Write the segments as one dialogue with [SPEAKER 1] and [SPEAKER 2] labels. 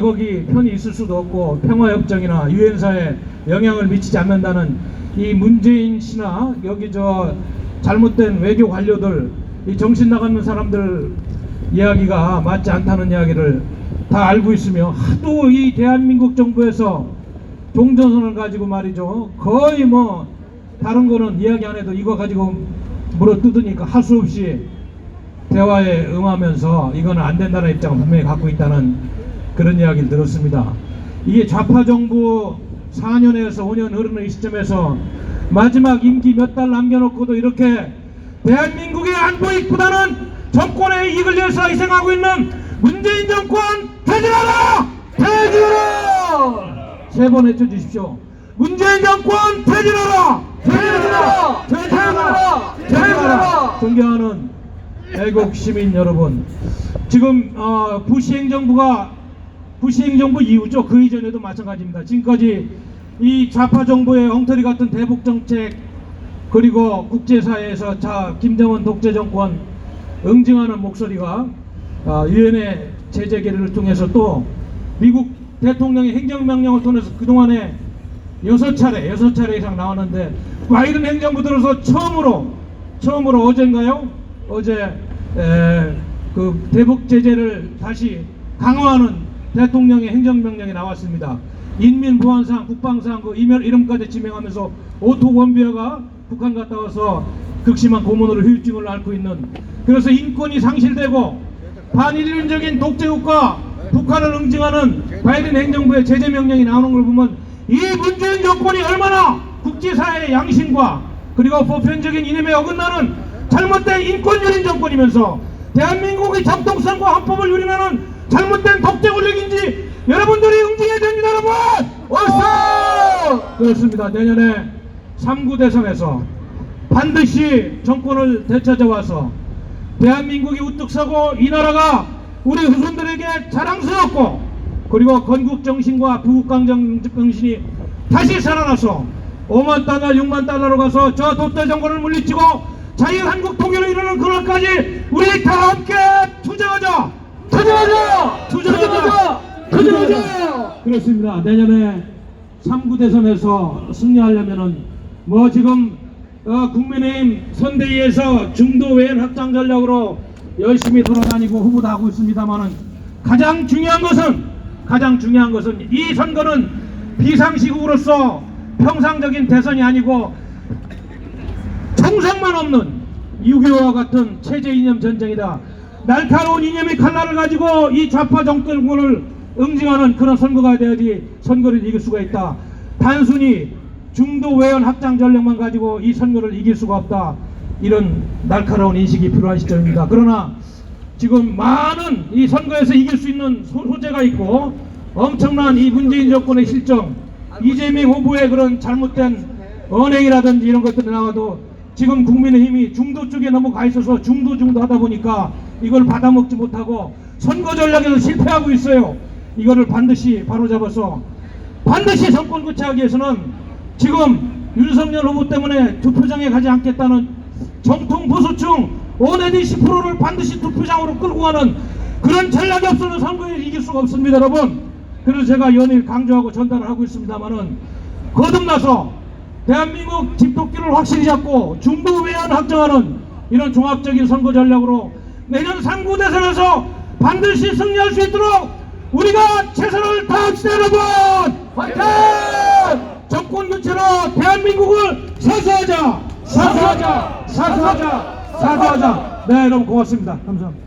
[SPEAKER 1] 거기 편히 있을 수도 없고 평화협정이나 유엔사에 영향을 미치지 않는다는 이 문재인 씨나 여기 저 잘못된 외교 관료들 이 정신 나가는 사람들 이야기가 맞지 않다는 이야기를 다 알고 있으며 하도 이 대한민국 정부에서 종전선을 가지고 말이죠. 거의 뭐 다른 거는 이야기 안 해도 이거 가지고 물어 뜯으니까 할 수 없이 대화에 응하면서 이거는 안 된다는 입장을 분명히 갖고 있다는 그런 이야기를 들었습니다. 이게 좌파 정부 4년에서 5년 흐르는 이 시점에서 마지막 임기 몇 달 남겨놓고도 이렇게 대한민국의 안보익보다는 정권의 이익을 위해서 희생하고 있는 문재인 정권 퇴진하라! 퇴진하라! 세 번 외쳐주십시오. 문재인 정권 퇴진하라! 퇴진하라! 퇴진하라! 퇴진하라! 존경하는 애국 시민 여러분, 지금 어, 부시 행정부가 부시 행정부 이후죠. 그 이전에도 마찬가지입니다. 지금까지 이 좌파 정부의 엉터리 같은 대북 정책 그리고 국제사회에서 자 김정은 독재 정권 응징하는 목소리가 아, 유엔의 제재 결의를 통해서 또 미국 대통령의 행정명령을 통해서 그동안에 여섯 차례 여섯 차례 이상 나왔는데 바이든 행정부 들어서 처음으로 처음으로 어젠가요? 어제 에, 그 대북 제재를 다시 강화하는 대통령의 행정명령이 나왔습니다. 인민보안상, 국방상 그 이면 이름까지 지명하면서 오토 원비어가 북한 갔다 와서 극심한 고문으로 후유증을 앓고 있는 그래서 인권이 상실되고 반인륜적인 독재국가 북한을 응징하는 바이든 행정부의 제재 명령이 나오는 걸 보면 이 문재인 정권이 얼마나 국제사회의 양심과 그리고 보편적인 이념에 어긋나는 잘못된 인권유린 정권이면서 대한민국의 정통성과 헌법을 유린하는 잘못된 독재 권력인 그렇습니다 내년에 3구 대선에서 반드시 정권을 되찾아와서 대한민국이 우뚝 서고 이 나라가 우리 후손들에게 자랑스럽고 그리고 건국 정신과 부국강정 정신이 다시 살아나서 5만 달러, 6만 달러로 가서 저 독재 정권을 물리치고 자유한국 통일을 이루는 그날까지 우리 다 함께 투쟁하자! 투쟁하자! 투쟁하자! 투쟁하자! 그렇습니다. 내년에 3구 대선에서 승리하려면은 뭐 지금 어, 국민의힘 선대위에서 중도 외연 확장 전략으로 열심히 돌아다니고 후보도 하고 있습니다만은 가장 중요한 것은 가장 중요한 것은 이 선거는 비상시국으로서 평상적인 대선이 아니고 정상만 없는 6.25와 같은 체제 이념 전쟁이다. 날카로운 이념의 칼날을 가지고 이 좌파 정권을 응징하는 그런 선거가 되어야지 선거를 이길 수가 있다. 단순히 중도 외연 확장 전략만 가지고 이 선거를 이길 수가 없다. 이런 날카로운 인식이 필요한 시점입니다. 그러나 지금 많은 이 선거에서 이길 수 있는 소- 소재가 있고 엄청난 이 문재인 정권의 실정, 이재명 후보의 그런 잘못된 언행이라든지 이런 것들이 나와도 지금 국민의힘이 중도 쪽에 넘어가 있어서 중도 중도 하다 보니까 이걸 받아먹지 못하고 선거 전략에서 실패하고 있어요. 이거를 반드시 바로잡아서 반드시 정권 교체하기 위해서는 지금 윤석열 후보 때문에 투표장에 가지 않겠다는 정통 보수층 원내디 10%를 반드시 투표장으로 끌고 가는 그런 전략이 없어서 선거에 이길 수가 없습니다 여러분. 그래서 제가 연일 강조하고 전달을 하고 있습니다만은 거듭나서 대한민국 집도끼를 확실히 잡고 중도 외연 확정하는 이런 종합적인 선거 전략으로 내년 3구 대선에서 반드시 승리할 수 있도록 우리가 최선을 다합시다 여러분! 화이팅! 정권 교체로 대한민국을 사수하자! 사수하자! 사수하자! 사수하자! 네 여러분 고맙습니다. 감사합니다.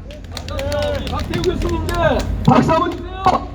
[SPEAKER 2] 박태우 교수님들
[SPEAKER 1] 박수 한번 주세요